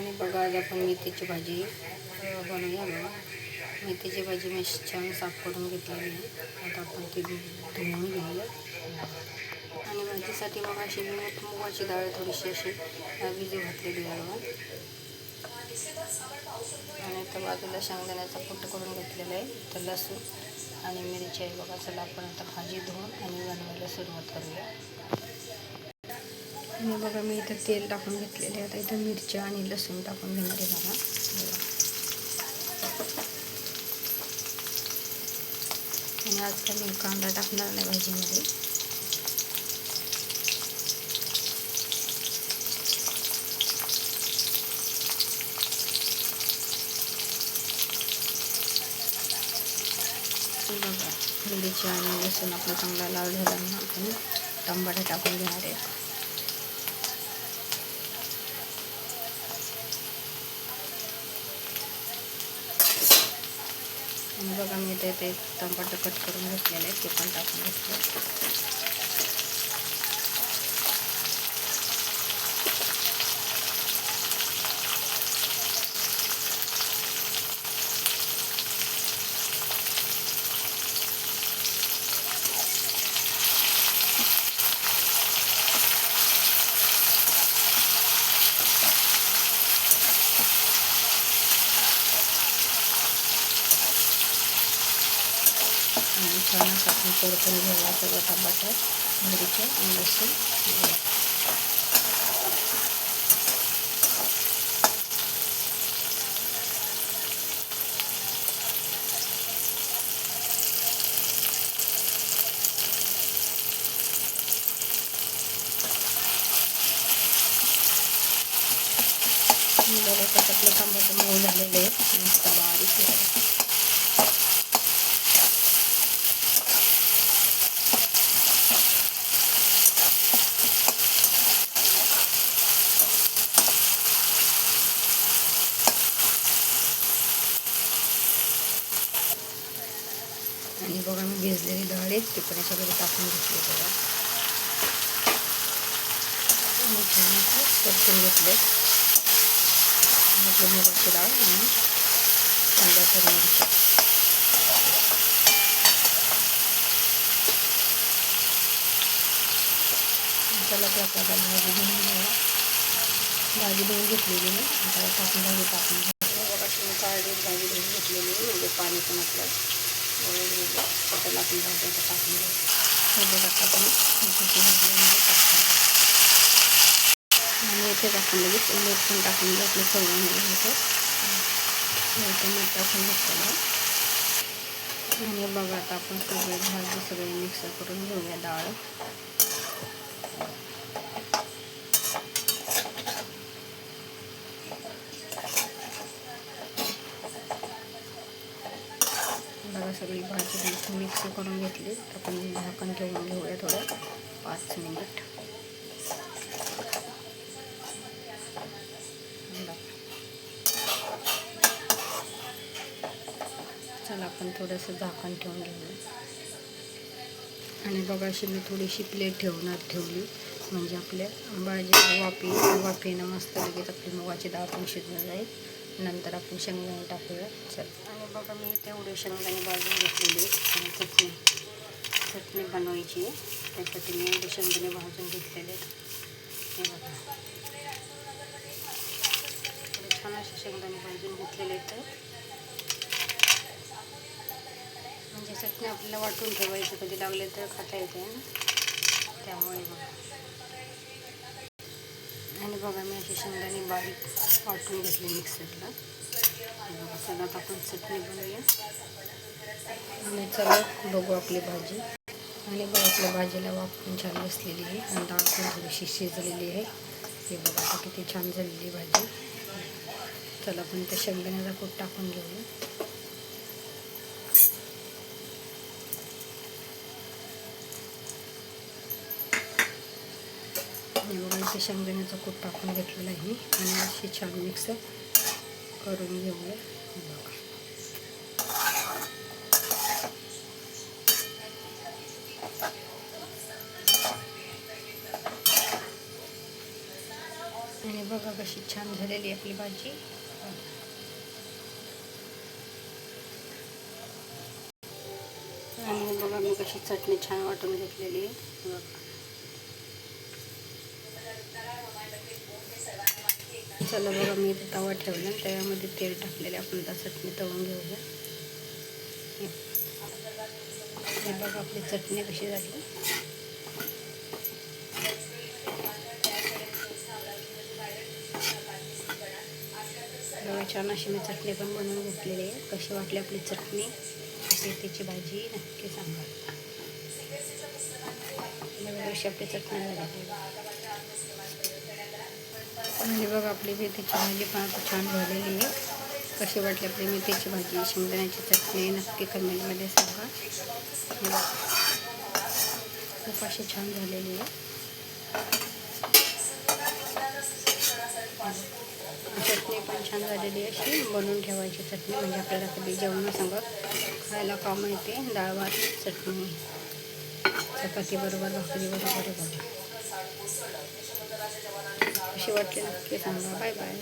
आणि बघा आज आपण मेथीची भाजी बनवूया बघा मेथीची भाजी मी छान साफ करून घेतलेली आहे. आता आपण ती धुवून घेऊया. आणि भाजीसाठी मग अशी मी मुगाची डाळ थोडीशी अशी अ, भिजू घातलेली आहे बघा आणि आता बाजूला शेंगदाण्याचा कुट करून घेतलेला आहे तर लसूण आणि मिरची आहे बघा. चला आपण आता भाजी धुवून आणि बनवायला सुरुवात करूया. आणि बघा मी इथं तेल टाकून घेतलेले आता इथं मिरच्या आणि लसूण टाकून घेणार आहे बघा. बघा. आणि आजकाल मी कांदा टाकणार नाही भाजीमध्ये. बघा मिरची आणि लसूण आपला चांगला लाल झाला ना आपण टमाटे टाकून घेणार आहे. बघा मी ते ते टमाटर कट करून घेतलेले आहेत ते पण टाकून घेतले. आणि छान असं आपण परतून घेऊया सगळं टमाटर मिरची आणि लसूण बघा कसं आपलं टमाटर मऊ झालेलं आहे मस्त बारीक आणि बघा मी भिजलेली डाळ आहे ती पण याच्यामध्ये टाकून घेतली बघा. मी छान परतून घेतले म्हटलं मुगाची डाळ आणि कांदा करून घेतला त्याला त्या प्रकारे भाजी धुवून घ्यावा भाजी धुवून घेतलेली मी. त्याला टाकून भाजी टाकून घेतली बघा अशी मी काळजी भाजी धुवून घेतलेली आहे. म्हणजे पाणी पण आपलं. त्याला आपण भाजी टाकून घेऊ हे टाकून मेथीची भाजी आणि इथे टाकून लगेच मीठ पण टाकून घेऊ आपलं सगळं घ्यायचं मीठ टाकून घेतलेलं आणि बघा आता आपण सगळे भाजी सगळे मिक्स करून घेऊया डाळ. बघा सगळी भाजी मिक्स करून घेतली. आपण झाकण ठेवून घेऊया थोडं. पाच मिनिट चला आपण थोडंसं झाकण ठेवून घेऊया. आणि बघा अशी मी थोडीशी प्लेट ठेवणार ठेवली. म्हणजे आपल्या भाजी वापी वापीनं मस्त लगेच आपली मुगाची डाळ पण शिजणार जाईल. नंतर आपण शेंगदाणे टाकूया. चल. आणि बघा मी तेवढे शेंगदाणे भाजून घेतलेले आणि चटणी चटणी बनवायची आहे. त्यासाठी मी एवढे शेंगदाणे भाजून घेतलेले आहेत. हे बघा. थोडे छान असे शेंगदाणे भाजून घेतलेले आहेत. म्हणजे चटणी आपल्याला वाटून ठेवायची कधी लागले तर खाता येते ना? त्यामुळे बघा. आणि बघा मी असे शेंगदाणे बारीक वाटून घेतले मिक्सरला बघा चला आता आपण चटणी बनवूया. आणि चला बघू आपली भाजी. आणि बघा आपल्या भाजीला वापरून छान बसलेली आहे आणि डाळ पण थोडीशी शिजलेली आहे. हे बघा आता किती छान झालेली भाजी. चला आपण त्या शेंगदाण्याचा कूट टाकून घेऊया आणि बघा इथे शेंगदाण्याचा कूट टाकून घेतलेला आहे. आणि अशी छान मिक्स करून घेऊया. बघा आणि बघा कशी छान झालेली आपली भाजी. आणि बघा मी कशी चटणी छान वाटून घेतलेली आहे. बघा. चला बघा मी तवा ठेवला त्यामध्ये तेल टाकलेले आपण त्या चटणी तळून घेऊया. हे बघा आपली चटणी कशी झाली. बघा छान अशी मी चटणी पण बनवून घेतलेली आहे. कशी वाटली आपली चटणी? शेतीची भाजी नक्की सांगा. बघा अशी आपली चटणी झाली. म्हणजे बघ आपली मेथीची भाजी पण आता छान झालेली आहे. कशी वाटली आपली मेथीची भाजी? शेंगदाण्याची चटणी नक्की कमेंटमध्ये सांगा. खूप अशी छान झालेली आहे. चटणी पण छान झालेली आहे. अशी बनवून ठेवायची चटणी म्हणजे आपल्याला कधी जेवणासंग खायला काम येते. डाळ भात चटणी. चपाती बरोबर भाकरी बरोबर. बघा कशी वाटली नक्की सांगा. Bye bye.